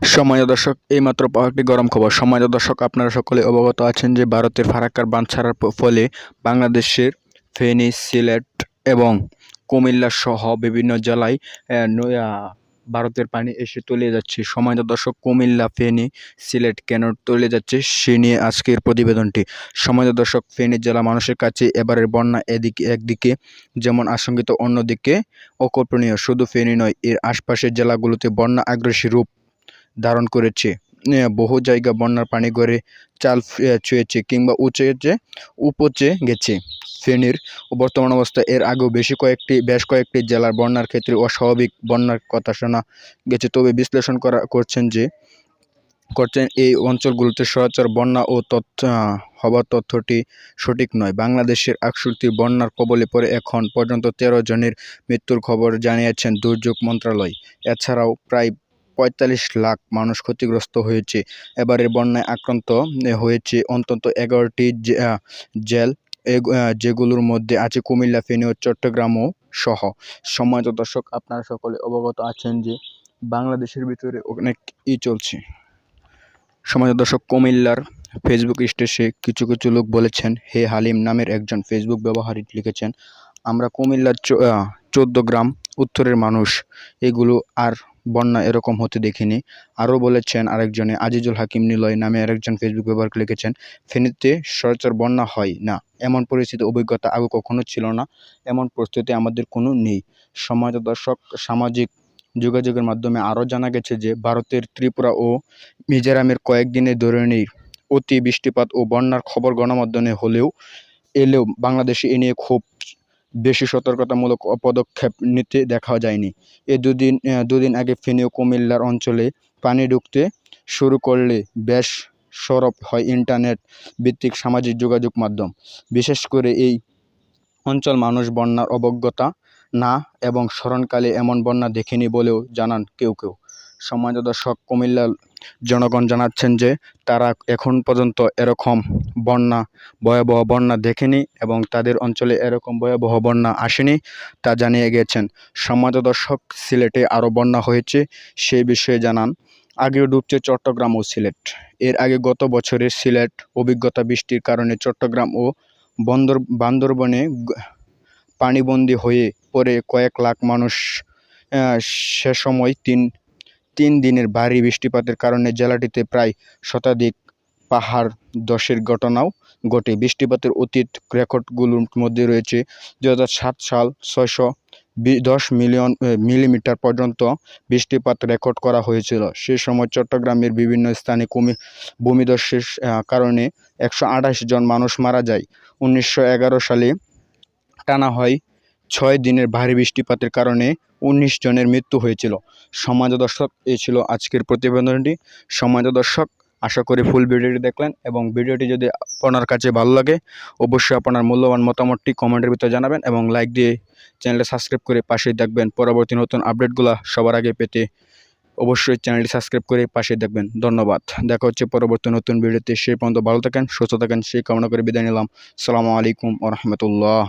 সম্মানিত দর্শক, এইমাত্র একটি গরম খবর। সম্মানিত দর্শক, আপনারা সকলে অবগত আছেন যে ভারতের ফারাক্কার বাঁধ ছাড়ার ফলে বাংলাদেশের ফেনী, সিলেট এবং কুমিল্লা সহ বিভিন্ন জেলায় ভারতের পানি এসে তলিয়ে যাচ্ছে। সম্মানিত দর্শক, কুমিল্লা, ফেনী, সিলেট কেন তলিয়ে যাচ্ছে সে নিয়ে আজকের প্রতিবেদনটি। সম্মানিত দর্শক, ফেনী জেলা মানুষের কাছে এবারের বন্যা এদিকে, একদিকে যেমন আশঙ্কিত, অন্যদিকে অকল্পনীয়। শুধু ফেনী নয়, এর আশপাশের জেলাগুলোতে বন্যা আগ্রাসী রূপ ধারণ করেছে। বহু জায়গা বন্যার পানি গড়ে চাল ছুঁয়েছে কিংবা উঁচেছে উপচে গেছে। ফেনীর বর্তমান অবস্থা এর আগেও বেশি কয়েকটি, বেশ কয়েকটি জেলার বন্যার ক্ষেত্রে অস্বাভাবিক বন্যার কথা শোনা গেছে। তবে বিশ্লেষণ করা, করছেন যে, করছেন এই অঞ্চলগুলোতে সচরাচর বন্যা ও তথ্য হবার তথ্যটি সঠিক নয়। বাংলাদেশের আকসুর্তি বন্যার কবলে পড়ে এখন পর্যন্ত তেরো জনের মৃত্যুর খবর জানিয়েছেন দুর্যোগ মন্ত্রণালয় এছাড়াও প্রায় পঁয়তাল্লিশ লাখ মানুষ ক্ষতিগ্রস্ত হয়েছে। এবারের বন্যায় আক্রান্ত হয়েছে অন্তত এগারোটি জেল। যেগুলোর মধ্যে আছে কুমিল্লা, ফেনী ও চট্টগ্রামও সহ। সম্মানিত দর্শক, আপনারা সকলে অবগত আছেন যে বাংলাদেশের ভিতরে অনেক ই চলছে। সমাজ দর্শক, কুমিল্লার ফেসবুক স্টেশে কিছু কিছু লোক বলেছেন, হে হালিম নামের একজন ফেসবুক ব্যবহারী লিখেছেন, আমরা কুমিল্লার চোদ্দ গ্রাম উত্তরের মানুষ। এগুলো আর বন্যা এরকম হতে দেখিনি। আরও বলেছেন আরেকজনে, আজিজুল হাকিম নিলয় নামে আরেকজন ফেসবুক ব্যবহারকে লিখেছেন, ফেনীতে সচরাচর বন্যা হয় না। এমন পরিস্থিতি অভিজ্ঞতা আগে কখনো ছিল না। এমন প্রস্তুতি আমাদের কোনো নেই। সমাজ দর্শক, সামাজিক যোগাযোগের মাধ্যমে আরও জানা গেছে যে, ভারতের ত্রিপুরা ও মিজোরামের কয়েকদিনের ধরনেই অতি বৃষ্টিপাত ও বন্যার খবর গণমাধ্যমে হলেও, এলেও বাংলাদেশে এ নিয়ে খুব বেশি সতর্কতামূলক পদক্ষেপ নিতে দেখা যায়নি। এ দুদিন দুদিন আগে ফেনী ও কুমিল্লার অঞ্চলে পানি ঢুকতে শুরু করলে বেশ সরব হয় ইন্টারনেট ভিত্তিক সামাজিক যোগাযোগ মাধ্যম। বিশেষ করে এই অঞ্চল মানুষ বন্যার অবজ্ঞতা না এবং স্মরণকালে এমন বন্যা দেখেনি বলেও জানান কেউ কেউ। সমাজ দর্শক, কুমিল্লার জনগণ জানাচ্ছেন যে তারা এখন পর্যন্ত এরকম বন্যা, ভয়াবহ বন্যা দেখেনি এবং তাদের অঞ্চলে এরকম ভয়াবহ বন্যা আসেনি তা জানিয়ে গেছেন সমাজ দর্শক, সিলেটে আরও বন্যা হয়েছে সেই বিষয়ে জানান, আগেও ডুবছে চট্টগ্রাম ও সিলেট। এর আগে গত বছরের সিলেট অভিজ্ঞতা বৃষ্টির কারণে চট্টগ্রাম ও বন্দর, বান্দরবনে পানিবন্দী হয়ে পড়ে কয়েক লাখ মানুষ সে সময় তিন তিন দিনের ভারী বৃষ্টিপাতের কারণে জেলাটিতে প্রায় শতাধিক পাহাড় দশের ঘটনাও ঘটে। বৃষ্টিপাতের অতীত রেকর্ডগুলোর মধ্যে রয়েছে দু সাত সাল ছয়শো দশ মিলিয়ন মিলিমিটার পর্যন্ত বৃষ্টিপাত রেকর্ড করা হয়েছিল। সে সময় চট্টগ্রামের বিভিন্ন স্থানে কমি আহ, কারণে একশো আঠাশ জন মানুষ মারা যায়। উনিশশো এগারো সালে টানা হয় ছয় দিনের ভারী বৃষ্টিপাতের কারণে উনিশ জনের মৃত্যু হয়েছিল। সমাজ দর্শক এই ছিল আজকের প্রতিবেদনটি। সমাজ দর্শক, আশা করি ফুল ভিডিওটি দেখলেন এবং ভিডিওটি যদি আপনার কাছে ভালো লাগে, অবশ্যই আপনার মূল্যবান মতামতটি কমেন্টের ভিতরে জানাবেন এবং লাইক দিয়ে চ্যানেলটা সাবস্ক্রাইব করে পাশেই দেখবেন পরবর্তী নতুন আপডেটগুলো সবার আগে পেতে অবশ্যই চ্যানেলটি সাবস্ক্রাইব করে পাশে দেখবেন ধন্যবাদ। দেখা হচ্ছে পরবর্তী নতুন ভিডিওতে। সেই পর্যন্ত ভালো থাকেন, সুস্থ থাকেন, সেই কামনা করে বিদায় নিলাম। সালামু আলাইকুম ও রহমতুল্লাহ।